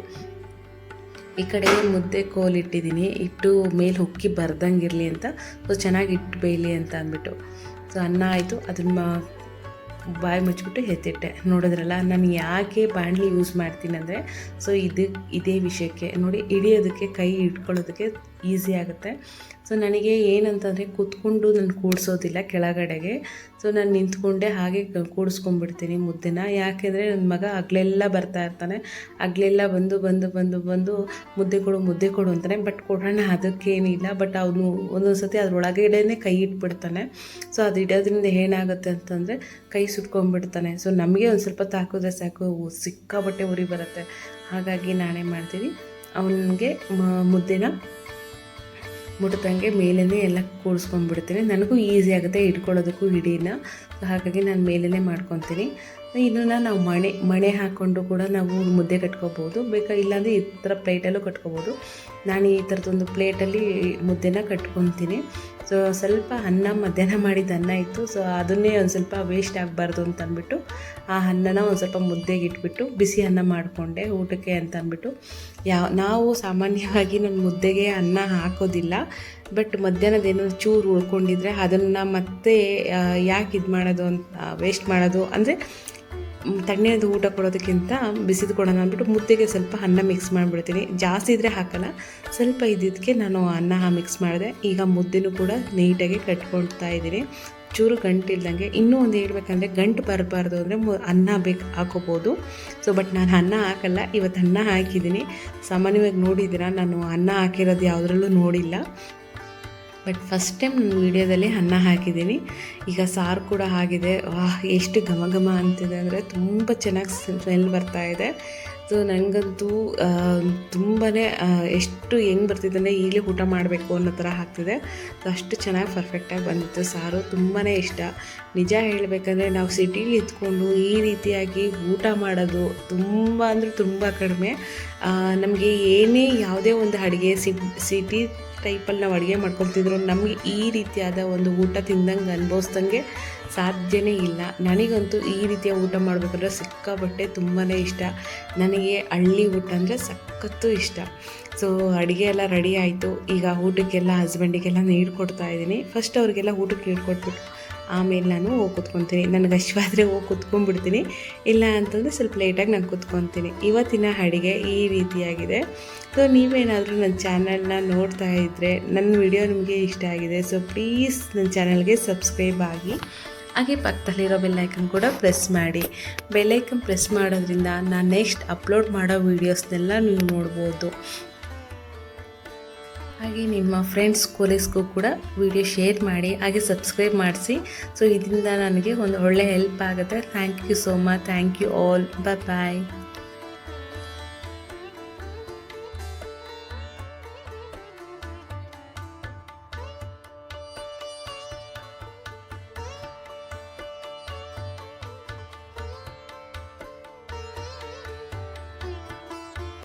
ಈ ಕಡೆ ಮುದ್ದೆ ಕೋಲ್ ಇಟ್ಟಿದ್ದೀನಿ ಇಟ್ಟು ಮೇಲೆ ಹುಕ್ಕಿ ಬರ್ದಂಗಿರಲಿ ಅಂತ. ಸೊ, ಚೆನ್ನಾಗಿ ಇಟ್ಟು ಬೇಯಲಿ ಅಂತ ಅಂದ್ಬಿಟ್ಟು. ಸೊ, ಅನ್ನ ಆಯಿತು. ಅದನ್ನ ಬಾಯಿ ಮುಚ್ಚಿಬಿಟ್ಟು ಎತ್ತಿಟ್ಟೆ. ನೋಡಿದ್ರಲ್ಲ, ನಾನು ಯಾಕೆ ಬಾಣಲಿ ಯೂಸ್ ಮಾಡ್ತೀನಿ ಅಂದರೆ, ಸೊ, ಇದು ಇದೇ ವಿಷಯಕ್ಕೆ. ನೋಡಿ, ಹಿಡಿಯೋದಕ್ಕೆ, ಕೈ ಇಟ್ಕೊಳ್ಳೋದಕ್ಕೆ ಈಸಿ ಆಗುತ್ತೆ. ಸೊ ನನಗೆ ಏನಂತಂದರೆ ಕೂತ್ಕೊಂಡು ನಾನು ಕೂಡಿಸೋದಿಲ್ಲ ಕೆಳಗಡೆಗೆ. ಸೊ ನಾನು ನಿಂತ್ಕೊಂಡೆ ಹಾಗೆ ಕೂಡಿಸ್ಕೊಂಡ್ಬಿಡ್ತೀನಿ ಮುದ್ದೆನ. ಯಾಕೆಂದರೆ ನನ್ನ ಮಗ ಹಗ್ಲೆಲ್ಲ ಬರ್ತಾ ಇರ್ತಾನೆ. ಹಗ್ಲೆಲ್ಲ ಬಂದು ಬಂದು ಬಂದು ಬಂದು ಮುದ್ದೆ ಕೊಡು ಮುದ್ದೆ ಕೊಡು ಅಂತಾನೆ. ಬಟ್ ಕೊಡೋಣ ಅದಕ್ಕೇನಿಲ್ಲ. ಬಟ್ ಅವನು ಒಂದೊಂದು ಸತಿ ಅದರೊಳಗಡೆ ಕೈ ಇಟ್ಬಿಡ್ತಾನೆ. ಸೊ ಅದು ಇಡೋದ್ರಿಂದ ಏನಾಗುತ್ತೆ ಅಂತಂದರೆ ಕೈ ಸುಟ್ಕೊಂಡ್ಬಿಡ್ತಾನೆ. ಸೊ ನಮಗೆ ಒಂದು ಸ್ವಲ್ಪ ತಾಕಿದ್ರೆ ಸಾಕು. ಸಿಕ್ಕಾಬಟ್ಟೆ ಉರಿ ಬರುತ್ತೆ. ಹಾಗಾಗಿ ನಾನೇ ಮಾಡ್ತೀನಿ. ಅವನಿಗೆ ಮುದ್ದೆನ ಮುಟ್ದಂಗೆ ಮೇಲೇ ಎಲ್ಲ ಕೂಡಿಸ್ಕೊಂಡ್ಬಿಡ್ತೀನಿ. ನನಗೂ ಈಸಿ ಆಗುತ್ತೆ ಇಟ್ಕೊಳ್ಳೋದಕ್ಕೂ ಹಿಡೀನ. ಹಾಗಾಗಿ ನಾನು ಮೇಲೇ ಮಾಡ್ಕೊತೀನಿ. ಇದನ್ನು ನಾವು ಮಣೆ ಮಣೆ ಹಾಕ್ಕೊಂಡು ಕೂಡ ನಾವು ಮುದ್ದೆ ಕಟ್ಕೋಬೋದು. ಬೇಕಾ, ಇಲ್ಲಾಂದರೆ ಈ ಥರ ಪ್ಲೇಟಲ್ಲೂ ಕಟ್ಕೋಬೋದು. ನಾನು ಈ ಥರದೊಂದು ಪ್ಲೇಟಲ್ಲಿ ಮುದ್ದೆನ ಕಟ್ಕೊತೀನಿ. ಸೊ ಸ್ವಲ್ಪ ಅನ್ನ ಮಧ್ಯಾಹ್ನ ಮಾಡಿದ ಅನ್ನ ಇತ್ತು. ಸೊ ಅದನ್ನೇ ಒಂದು ಸ್ವಲ್ಪ ವೇಸ್ಟ್ ಆಗಬಾರ್ದು ಅಂತ ಅಂದ್ಬಿಟ್ಟು, ಆ ಅನ್ನನ ಒಂದು ಸ್ವಲ್ಪ ಮುದ್ದೆಗೆ ಇಟ್ಬಿಟ್ಟು, ಬಿಸಿ ಅನ್ನ ಮಾಡಿಕೊಂಡೆ, ಊಟಕ್ಕೆ ಅಂತ ಅಂದ್ಬಿಟ್ಟು. ಯಾವ ನಾವು ಸಾಮಾನ್ಯವಾಗಿ ನಾನು ಮುದ್ದೆಗೆ ಅನ್ನ ಹಾಕೋದಿಲ್ಲ. ಬಟ್ ಮಧ್ಯಾಹ್ನದ ಏನೋ ಚೂರು ಉಳ್ಕೊಂಡಿದ್ರೆ ಅದನ್ನು ಮತ್ತೆ ಯಾಕೆ ಇದು ಮಾಡೋದು ಅಂತ ವೇಸ್ಟ್ ಮಾಡೋದು ಅಂದರೆ ತಣ್ಣೀರದು ಊಟ ಕೊಡೋದಕ್ಕಿಂತ ಬಿಸಿದು ಕೊಡೋಣ ಅಂದ್ಬಿಟ್ಟು ಮುದ್ದೆಗೆ ಸ್ವಲ್ಪ ಅನ್ನ ಮಿಕ್ಸ್ ಮಾಡಿಬಿಡ್ತೀನಿ. ಜಾಸ್ತಿ ಇದ್ದರೆ ಹಾಕಲ್ಲ, ಸ್ವಲ್ಪ ಇದ್ದಿದ್ದಕ್ಕೆ ನಾನು ಅನ್ನ ಮಿಕ್ಸ್ ಮಾಡಿದೆ. ಈಗ ಮುದ್ದೆನೂ ಕೂಡ ನೀಟಾಗಿ ಕಟ್ಕೊಳ್ತಾ ಇದ್ದೀನಿ. ಚೂರು ಗಂಟು ಇಲ್ದಂಗೆ, ಇನ್ನೂ ಒಂದು ಹೇಳ್ಬೇಕಂದ್ರೆ ಗಂಟು ಬರಬಾರ್ದು ಅಂದರೆ ಅನ್ನ ಬೇಕು, ಹಾಕೋಬೋದು. ಸೊ ಬಟ್ ನಾನು ಅನ್ನ ಹಾಕಲ್ಲ, ಇವತ್ತು ಅನ್ನ ಹಾಕಿದ್ದೀನಿ. ಸಾಮಾನ್ಯವಾಗಿ ನೋಡಿದ್ದೀರಾ, ನಾನು ಅನ್ನ ಹಾಕಿರೋದು ಯಾವುದ್ರಲ್ಲೂ ನೋಡಿಲ್ಲ. ಬಟ್ ಫಸ್ಟ್ ಟೈಮ್ ನನ್ನ ವೀಡಿಯೋದಲ್ಲಿ ಅನ್ನ ಹಾಕಿದ್ದೀನಿ. ಈಗ ಸಾರು ಕೂಡ ಆಗಿದೆ. ವಾಹ್, ಎಷ್ಟು ಘಮ ಘಮ ಅಂತಿದೆ ಅಂದರೆ ತುಂಬ ಚೆನ್ನಾಗಿ ಸ್ಮೆಲ್ ಬರ್ತಾ ಇದೆ. ಸೊ ನನಗಂತೂ ತುಂಬಾ ಎಷ್ಟು ಹೆಂಗೆ ಬರ್ತಿದೆ ಅಂದರೆ ಈಗಲೇ ಊಟ ಮಾಡಬೇಕು ಅನ್ನೋ ಥರ ಆಗ್ತಿದೆ. ಸೊ ಅಷ್ಟು ಚೆನ್ನಾಗಿ ಪರ್ಫೆಕ್ಟಾಗಿ ಬಂದಿತ್ತು. ಸಾರು ತುಂಬಾ ಇಷ್ಟ. ನಿಜ ಹೇಳಬೇಕಂದ್ರೆ ನಾವು ಸಿಟೀಲಿ ಇದ್ಕೊಂಡು ಈ ರೀತಿಯಾಗಿ ಊಟ ಮಾಡೋದು ತುಂಬ ಅಂದರೆ ತುಂಬ ಕಡಿಮೆ. ನಮಗೆ ಏನೇ ಯಾವುದೇ ಒಂದು ಅಡುಗೆ ಸಿಟಿ ಟೈಪಲ್ಲಿ ನಾವು ಅಡುಗೆ ಮಾಡ್ಕೊತಿದ್ರು ನಮಗೆ ಈ ರೀತಿಯಾದ ಒಂದು ಊಟ ತಿಂದಂಗೆ ಅನುಭವಿಸ್ದಂಗೆ ಸಾಧ್ಯನೇ ಇಲ್ಲ. ನನಗಂತೂ ಈ ರೀತಿಯ ಊಟ ಮಾಡಬೇಕಂದ್ರೆ ಸಿಕ್ಕಾಪಟ್ಟೆ ತುಂಬಾ ಇಷ್ಟ. ನನಗೆ ಹಳ್ಳಿ ಊಟ ಅಂದರೆ ಸಖತ್ತು ಇಷ್ಟ. ಸೊ ಅಡುಗೆ ಎಲ್ಲ ರೆಡಿ ಆಯಿತು. ಈಗ ಊಟಕ್ಕೆಲ್ಲ ಹಸ್ಬೆಂಡಿಗೆಲ್ಲ ನೀರು ಕೊಡ್ತಾ ಇದ್ದೀನಿ. ಫಸ್ಟ್ ಅವ್ರಿಗೆಲ್ಲ ಊಟಕ್ಕೆ ನೀರು ಕೊಟ್ಬಿಟ್ಟು ಆಮೇಲೆ ನಾನು ಹೋಗಿ ಕುತ್ಕೊತೀನಿ. ನನಗೆ ಹಶ್ವಾದರೆ ಹೋಗಿ ಕುತ್ಕೊಂಡ್ಬಿಡ್ತೀನಿ. ಇಲ್ಲ ಅಂತಂದರೆ ಸ್ವಲ್ಪ ಲೇಟಾಗಿ ನಾನು ಕುತ್ಕೊತೀನಿ. ಇವತ್ತಿನ ಅಡುಗೆ ಈ ರೀತಿಯಾಗಿದೆ. ಸೊ ನೀವೇನಾದರೂ ನನ್ನ ಚಾನಲ್ನ ನೋಡ್ತಾ ಇದ್ದರೆ ನನ್ನ ವಿಡಿಯೋ ನಿಮಗೆ ಇಷ್ಟ ಆಗಿದೆ ಸೊ ಪ್ಲೀಸ್ ನನ್ನ ಚಾನಲ್ಗೆ ಸಬ್ಸ್ಕ್ರೈಬ್ ಆಗಿ. ಹಾಗೆ ಪಕ್ಕದಲ್ಲಿರೋ ಬೆಲ್ಲೈಕನ್ ಕೂಡ ಪ್ರೆಸ್ ಮಾಡಿ. ಬೆಲ್ಲೈಕನ್ ಪ್ರೆಸ್ ಮಾಡೋದ್ರಿಂದ ನಾನು ನೆಕ್ಸ್ಟ್ ಅಪ್ಲೋಡ್ ಮಾಡೋ ವೀಡಿಯೋಸ್ನೆಲ್ಲ ನೀವು ನೋಡ್ಬೋದು. ಹಾಗೆ ನಿಮ್ಮ ಫ್ರೆಂಡ್ಸ್ ಕೊಲೀಸ್ಗೂ ಕೂಡ ವಿಡಿಯೋ ಶೇರ್ ಮಾಡಿ, ಹಾಗೆ ಸಬ್ಸ್ಕ್ರೈಬ್ ಮಾಡಿಸಿ. ಸೊ, ಇದರಿಂದ ನನಗೆ ಒಂದು ಒಳ್ಳೆ ಹೆಲ್ಪ್ ಆಗುತ್ತೆ. Thank you so much. Thank you all. Bye bye